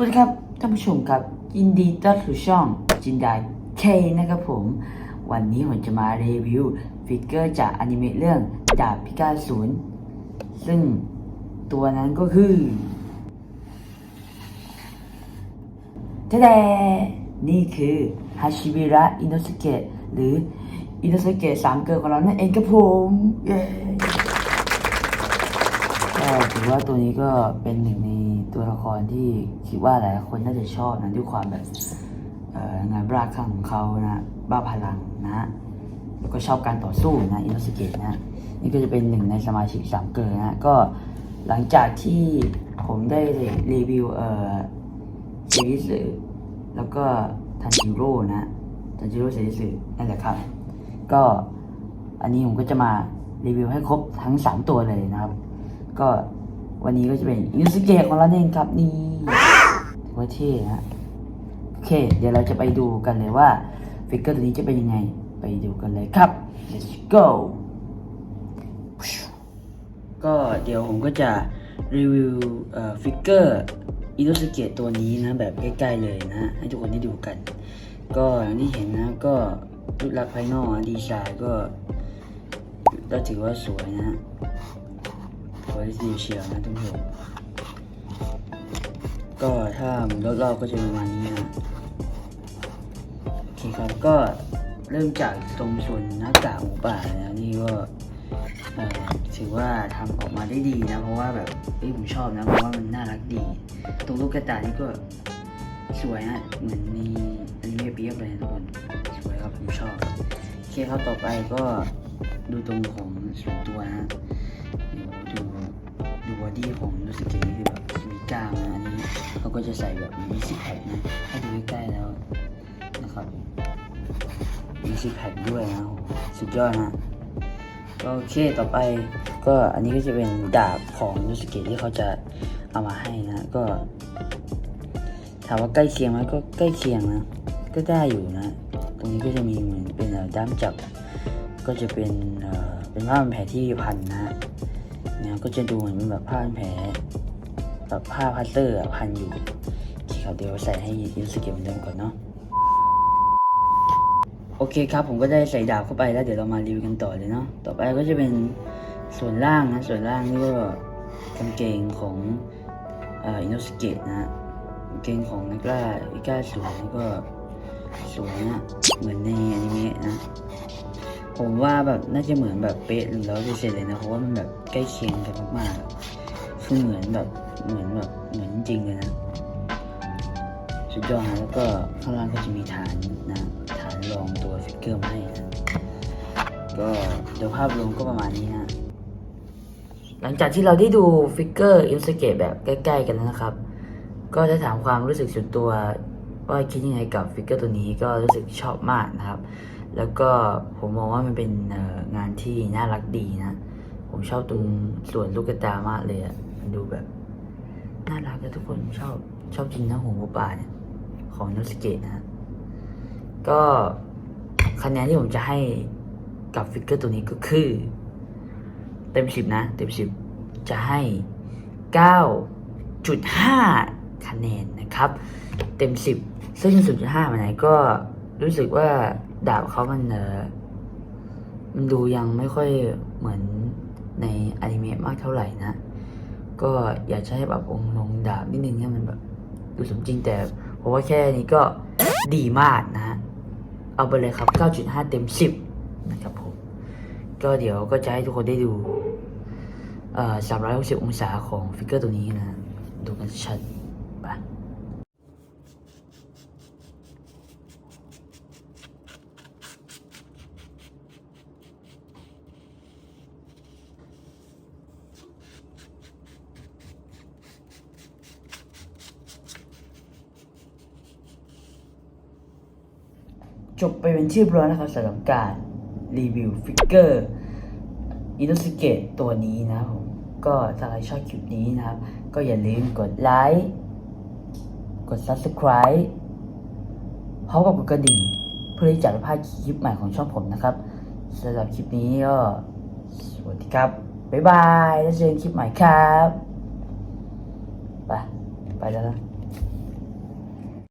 วัสดีครับท่านผู้ชมครับ ยินดีต้อนรับสู่ช่องจินดาเคนะครับผม วันนี้ผมจะมารีวิวฟิกเกอร์จากอนิเมะเรื่องดาบพิฆาตศูนย์ซึ่งตัวนั้นก็คือทะเดนี่คือฮาชิบิระอินโนสเกะหรืออินโนสเกะสามเกิร์ของเรานั่นเองครับผมเย้ก็ถือว่าตัวนี้ก็เป็นหนึ่งใน ตัวละครที่คิดว่าหลายคนน่าจะชอบนะด้วยความแบบงานบ้าคลั่งของเขานะบ้าพลังนะ แล้วก็ชอบการต่อสู้นะอินโนสเกตนะนี่ก็จะเป็นหนึ่งในสมาชิกสามเกิร์นะก็หลังจากที่ผมได้รีวิวเอ่อซีรีส์แล้วก็ทันจิโร่นะทันจิโร่ซีรีส์นั่นแหละครับ ก็อันนี้ผมก็จะมารีวิวให้ครบทั้ง 3 ตัวเลยนะครับ ก็ วันนี้ก็จะเป็นยูสเกะของเราเองครับนี่ถือว่าเท่นะโอเค เดี๋ยวเราจะไปดูกันเลยว่าฟิกเกอร์ตัวนี้จะเป็นยังไงไปดูกันเลยครับ let's go ก็เดี๋ยวผมก็จะรีวิวเอ่อฟิกเกอร์อิโนสเกะตัวนี้นะแบบใกล้ๆเลยนะ ให้ทุกคนได้ดูกัน ก็อย่างที่เห็นนะก็รูปลักษณ์ภายนอกดีไซน์ก็ก็ถือว่าสวยนะ สวยดีเชียวนะทุกคนก็ถ้าหมุนรอบๆก็จะประมาณนี้นะโอเคครับก็เริ่มจากตรงส่วนหน้ากากหมูป่านะนี่ก็ถือว่าทำออกมาได้ดีนะ เพราะว่าแบบเอ้ยผมชอบนะ เพราะว่ามันน่ารักดี ตรงลูกกระตายนี่ก็สวยนะเหมือนในอนิเมะเปียบเลยนะทุกคนสวยครับผมชอบโอเคครับต่อไปก็ดูตรงของส่วนตัวนะดี๋ยว ดูบอดี้ของรู้สึกนี่คือแบบมีกล้ามนะอันนี้เขาก็จะใส่แบบมีซิกแพคนะถ้าดูใกล้ๆแล้วนะครับมีซิกแพคด้วยนะโหสุดยอดนะก็โอเคต่อไปก็อันนี้ก็จะเป็นดาบของยูสเกะที่เขาจะเอามาให้นะ ก็ถามว่าใกล้เคียงไหมก็ใกล้เคียงนะก็ได้อยู่นะ ตรงนี้ก็จะมีเหมือนเป็นด้ามจับ ก็จะเป็นเอ่อเป็นผ้าพันแผลที่พันนะ นี่ยก็จะดูเหมือนเป็นแบบผ้าแผลแบบผ้าพลาสเตอร์อะพันอยู่โอเคครับเดี๋ยวใส่ให้ยูสเก็ตเหมือนเดิมก่อนเนาะโอเคครับผมก็ได้ใส่ดาบเข้าไปแล้วเดี๋ยวเรามารีวิวกันต่อเลยเนาะต่อไปก็จะเป็นส่วนล่างนะส่วนล่างนี่ก็กางเกงของอ่ออินโนสเกตนะกางเกงของนักล่าอิก้าสวยแล้วก็ สวยนะเหมือนในอนิเมะนะ ผมว่าแบบน่าจะเหมือนแบบเป๊ะหนึ่งร้อยเปอร์เซ็นต์เลยนะเพราะว่ามันแบบใกล้เคียงกันมากๆคือเหมือนแบบเหมือนแบบเหมือนจริงเลยนะสุดยอดนะแล้วก็ข้างล่างก็จะมีฐานนะฐานรองตัวฟิกเกอร์มาให้นะก็โดยภาพรวมก็ประมาณนี้นะหลังจากที่เราได้ดูฟิกเกอร์อิลสเกตแบบใกล้ ๆ กันแล้วนะครับ ก็จะถามความรู้สึกส่วนตัว ว่าคิดยังไงกับฟิกเกอร์ตัวนี้ก็รู้สึกชอบมากนะครับ แล้วก็ผมมองว่ามันเป็นงานที่น่ารักดีนะ ผมชอบตรงส่วนลูกตามากเลยอะมันดูแบบน่ารักทุกคนชอบชอบจริงนะหัวหมูป่าเนี่ยของนสเกตนะก็คะแนนที่ผมจะให้กับฟิกเกอร์ตัวนี้ก็คือ เต็มสิบนะ เต็มสิบจะให้เก้าจุดห้าคะแนนนะครับ เต็มสิบ ซึ่งศูนย์จุดห้ามันไหนก็รู้สึกว่าดาบเขามันเออมันดูยังไม่ค่อยเหมือนในอนิเมะมากเท่าไหร่นะ ก็อยากให้แบบองค์ลงดาบนิดนึงให้มันแบบดูสมจริงแต่เพราะว่าแค่นี้ก็ดีมากนะฮะเอาไปเลยครับ 9.5 เต็ม 10 นะครับผม ก็เดี๋ยวก็จะให้ทุกคนได้ดูเอ่อ360 องศาของฟิกเกอร์ตัวนี้นะ ดูกันชัดไป จบไปเป็นที่เรียบร้อยนะครับสำหรับการรีวิวฟิกเกอร์อินโนสเกตตัวนี้นะครับผมก็ถ้าใครชอบคลิปนี้นะครับ ก็อย่าลืมกดไลค์กด Subscribe พร้อมกับกดกระดิ่ง เพื่อที่จะไม่พลาดคลิปใหม่ของช่องผมนะครับสำหรับคลิปนี้ก็สวัสดีครับ บ๊ายบาย แล้วเจอกันคลิปใหม่ครับ ไป ไปแล้วนะ